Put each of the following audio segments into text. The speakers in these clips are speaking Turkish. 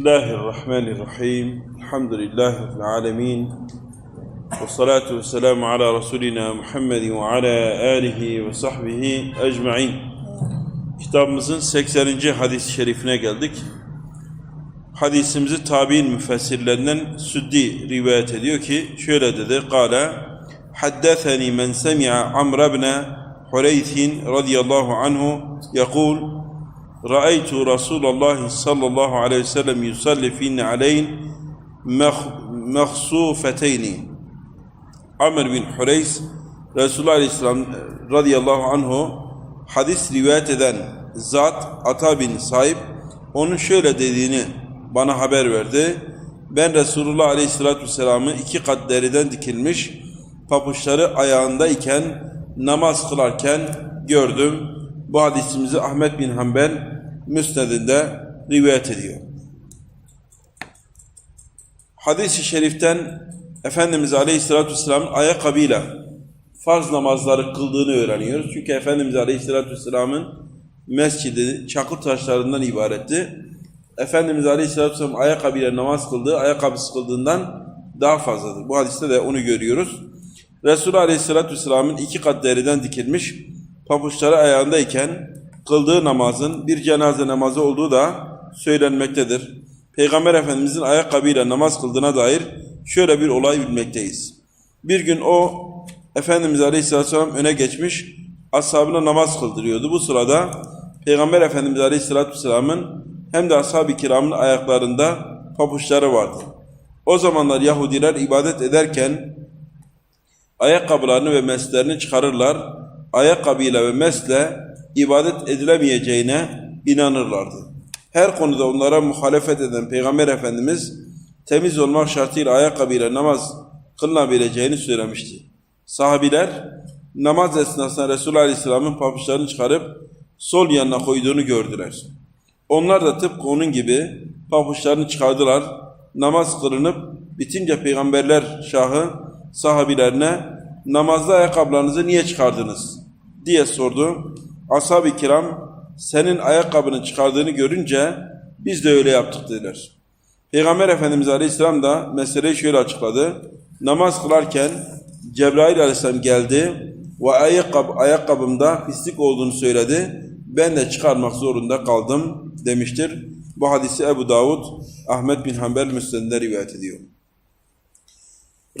الله الرحمن الرحيم. الحمد لله رب العالمين. والصلاة والسلام على رسولنا محمد وعلى آله وصحبه أجمعين. كتاب مزن 80. حديث شريفنا حديث hadisimizi tabi'in مفسر Süddi سدي رواية ki şöyle dedi. قال حدثني من سمع عمر بن حريث رضي الله عنه يقول رأيت رسول الله صلى الله عليه وسلم يصلي في نعلين مخ- مخصوفتين Amr bin Hureys Resulullah Aleyhisselam radıyallahu anhu hadis rivayet eden zat Ata bin Saib onun şöyle dediğini bana haber verdi. Ben Resulullah Aleyhisselatü Vesselam'ı iki kat deriden dikilmiş papuçları ayağındayken namaz kılarken gördüm. Bu hadisimizi Ahmet bin Hanbel Müsned'inde rivayet ediyor. Hadis-i şeriften Efendimiz Aleyhisselatü Vesselam'ın ayakkabıyla farz namazları kıldığını öğreniyoruz. Çünkü Efendimiz Aleyhisselatü Vesselam'ın mescidi çakıl taşlarından ibaretti. Efendimiz Aleyhisselatü Vesselam ayakkabıyla namaz kıldığı, ayakkabısı kıldığından daha fazladır. Bu hadiste de onu görüyoruz. Resulullah Aleyhisselatü Vesselam'ın iki kat deriden dikilmiş papuçları ayağındayken kıldığı namazın bir cenaze namazı olduğu da söylenmektedir. Peygamber Efendimizin ayakkabıyla namaz kıldığına dair şöyle bir olay bilmekteyiz. Bir gün o Efendimiz Aleyhisselatü Vesselam öne geçmiş ashabına namaz kıldırıyordu. Bu sırada Peygamber Efendimiz Aleyhisselatü hem de ashab-ı kiramın ayaklarında papuçları vardı. O zamanlar Yahudiler ibadet ederken ayakkabılarını ve meslerini çıkarırlar. Ayakkabıyla ve mesle ibadet edilemeyeceğine inanırlardı. Her konuda onlara muhalefet eden Peygamber Efendimiz temiz olmak şartıyla ayakkabıyla namaz kılınabileceğini söylemişti. Sahabiler namaz esnasında Resulullah Aleyhisselam'ın papuçlarını çıkarıp sol yanına koyduğunu gördüler. Onlar da tıpkı onun gibi papuçlarını çıkardılar. Namaz kılınıp bitince peygamberler şahı sahabilerine namazda ayakkabılarınızı niye çıkardınız diye sordu. Ashab-ı kiram senin ayakkabını çıkardığını görünce biz de öyle yaptık dediler. Peygamber Efendimiz Aleyhisselam da meseleyi şöyle açıkladı. Namaz kılarken Cebrail Aleyhisselam geldi ve ayakkabı, ayakkabımda pislik olduğunu söyledi. Ben de çıkarmak zorunda kaldım demiştir. Bu hadisi Ebu Davud, Ahmet bin Hanbel Müslim'de rivayet ediyor.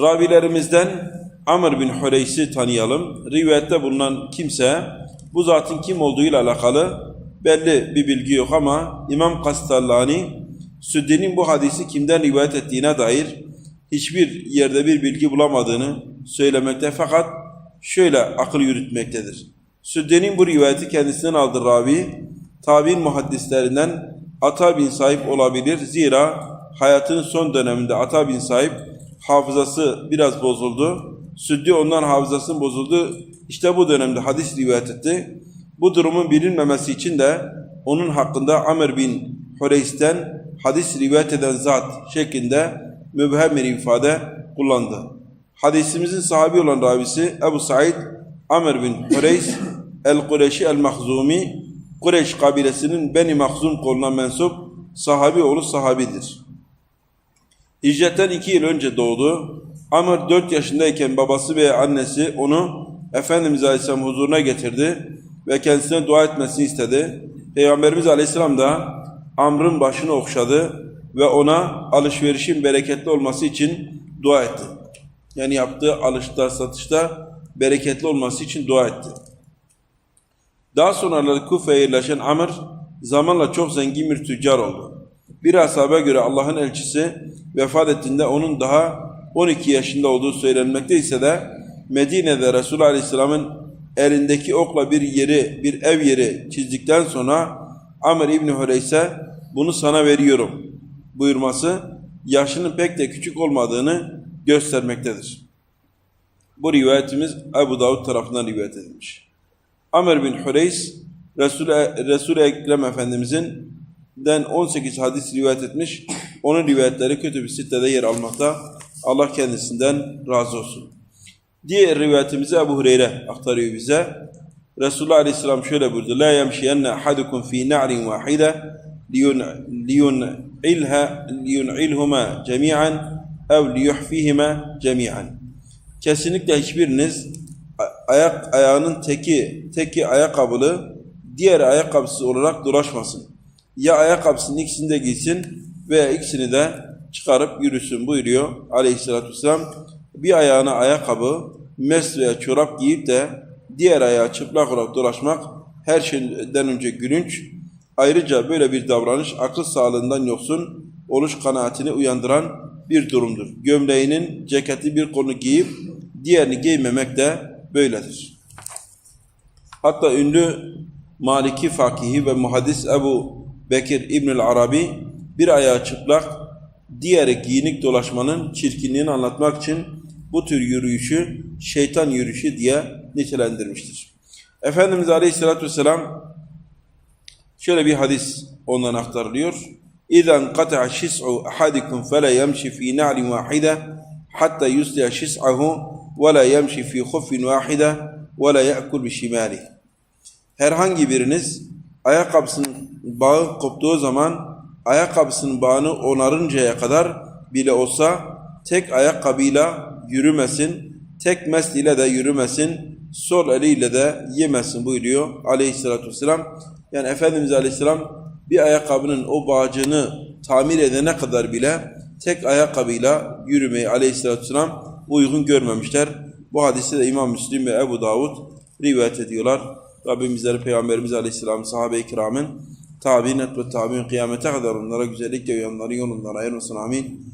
Ravilerimizden Amr bin Hureys'i tanıyalım. Rivayette bulunan kimse bu zatın kim olduğuyla alakalı belli bir bilgi yok ama İmam Kastallani Süddi'nin bu hadisi kimden rivayet ettiğine dair hiçbir yerde bir bilgi bulamadığını söylemekte fakat şöyle akıl yürütmektedir. Süddi'nin bu rivayeti kendisinden aldığı ravi tabi'in muhaddislerinden Ata bin Sahip olabilir. Zira hayatının son döneminde Ata bin Sahip hafızası biraz bozuldu. Süddi ondan hafızasının bozuldu. İşte bu dönemde hadis rivayet etti. Bu durumun bilinmemesi için de onun hakkında Amr bin Hureys'ten hadis rivayet eden zat şeklinde mübhem bir ifade kullandı. Hadisimizin sahibi olan ravisi Ebu Said Amr bin Hureys el-Kureşi el-Mahzumi Kureyş kabilesinin Beni Mahzum koluna mensup sahabi oğlu sahabidir. Hicretten iki yıl önce doğdu. Amr dört yaşındayken babası ve annesi onu Efendimiz Aleyhisselam huzuruna getirdi ve kendisine dua etmesini istedi. Peygamberimiz Aleyhisselam da Amr'ın başını okşadı ve ona alışverişin bereketli olması için dua etti. Yani yaptığı alışta satışta bereketli olması için dua etti. Daha sonraları Kufe'ye yerleşen Amr zamanla çok zengin bir tüccar oldu. Bir ashabe göre Allah'ın elçisi vefat ettiğinde onun daha 12 yaşında olduğu söylenmekte ise de Medine'de Resulullah Aleyhisselam'ın elindeki okla bir yeri, bir ev yeri çizdikten sonra Amr İbni Hureyse bunu sana veriyorum buyurması yaşının pek de küçük olmadığını göstermektedir. Bu rivayetimiz Ebu Davud tarafından rivayet edilmiş. Amr bin Hureys Resul-i Resul Ekrem Efendimizin den 18 hadis rivayet etmiş. Onun rivayetleri kötü bir sitede yer almakta. Allah kendisinden razı olsun. Diğer rivayetimizi Ebu Hureyre aktarıyor bize. Resulullah Aleyhisselam şöyle buyurdu. La yemşiyenne ahadukum fi na'rin vahide liyun, liyun liyun'ilha liyun'ilhuma cemi'an ev liyuhfihima cemi'an. Kesinlikle hiçbiriniz ayak ayağının teki teki ayakkabılı diğer ayakkabısı olarak dolaşmasın. Ya ayakkabısının ikisini de giysin veya ikisini de çıkarıp yürüsün buyuruyor aleyhissalatü vesselam. Bir ayağına ayakkabı, mes veya çorap giyip de diğer ayağı çıplak olarak dolaşmak her şeyden önce gülünç. Ayrıca böyle bir davranış akıl sağlığından yoksun oluş kanaatini uyandıran bir durumdur. Gömleğinin ceketi bir kolunu giyip diğerini giymemek de böyledir. Hatta ünlü Maliki fakihi ve muhaddis Ebu Bekir İbnül Arabi bir ayağı çıplak, diğeri giyinik dolaşmanın çirkinliğini anlatmak için bu tür yürüyüşü şeytan yürüyüşü diye nitelendirmiştir. Efendimiz Aleyhisselatü Vesselam şöyle bir hadis ondan aktarılıyor. Ahadikum fela yemşi fi na'lin vahide hatta yusliha şis'ahu ve la yemşi fi khuffin vahide ve la ya'kul bi şimalihi herhangi biriniz ayakkabısının bağı koptuğu zaman ayakkabısının bağını onarıncaya kadar bile olsa tek ayakkabıyla yürümesin, tek mes ile de yürümesin, sol eliyle de yemesin buyuruyor aleyhissalatü vesselam. Yani Efendimiz aleyhisselam bir ayakkabının o bağcığını tamir edene kadar bile tek ayakkabıyla yürümeyi aleyhissalatü vesselam uygun görmemişler. Bu hadisi de İmam Müslim ve Ebu Davud rivayet ediyorlar. Rabbim bizleri Peygamberimiz Aleyhisselam, sahabe-i kiramın, tabi'in et ve tabi'in kıyamete kadar onlara güzellikle uyanların yolundan ayırmasın. Amin.